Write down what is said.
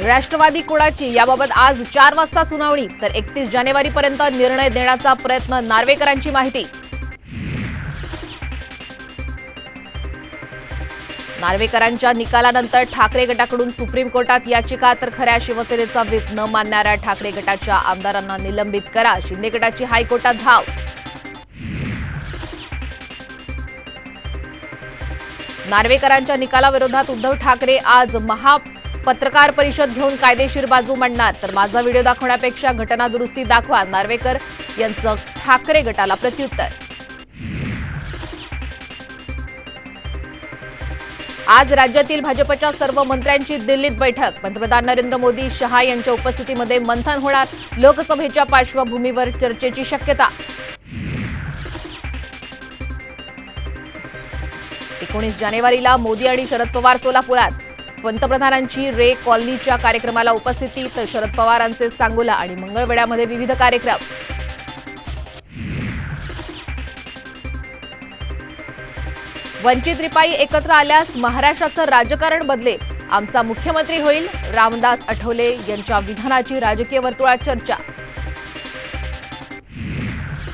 राष्ट्रवादी कुणाची? याबाबत आज चार वाजता सुनावणी. तर एकतीस जानेवारीपर्यंत निर्णय देण्याचा प्रयत्न नार्वेकरांची माहिती. नार्वेकरांच्या निकालानंतर ठाकरे गटाकडून सुप्रीम कोर्टात याचिका तर खऱ्या शिवसेनेचा व्हीप न मानणाऱ्या ठाकरे गटाच्या आमदारांना निलंबित करा शिंदे गटाची हायकोर्टात धाव. नार्वेकरांच्या निकालाविरोधात उद्धव ठाकरे आज महा पत्रकार परिषद घेऊन कायदेशीर बाजू मांडणार. तर माझा व्हिडिओ दाखवण्यापेक्षा घटना दुरुस्ती दाखवा नार्वेकर यांचं ठाकरे गटाला प्रत्युत्तर. आज राज्यातील भाजपच्या सर्व मंत्र्यांची दिल्लीत बैठक. पंतप्रधान नरेंद्र मोदी शहा यांच्या उपस्थितीमध्ये मंथन होणार. लोकसभेच्या पार्श्वभूमीवर चर्चेची शक्यता. एकोणीस जानेवारीला मोदी आणि शरद पवार सोलापुरात. पंतप्रधानांची रे कॉलनीच्या कार्यक्रमाला उपस्थिती तर शरद पवारांचे सांगोला आणि मंगळवेड्यामध्ये विविध कार्यक्रम. वंचित रिपाई एकत्र आल्यास महाराष्ट्राचं राजकारण बदले आमचा मुख्यमंत्री होईल रामदास आठवले यांच्या विधानाची राजकीय वर्तुळात चर्चा.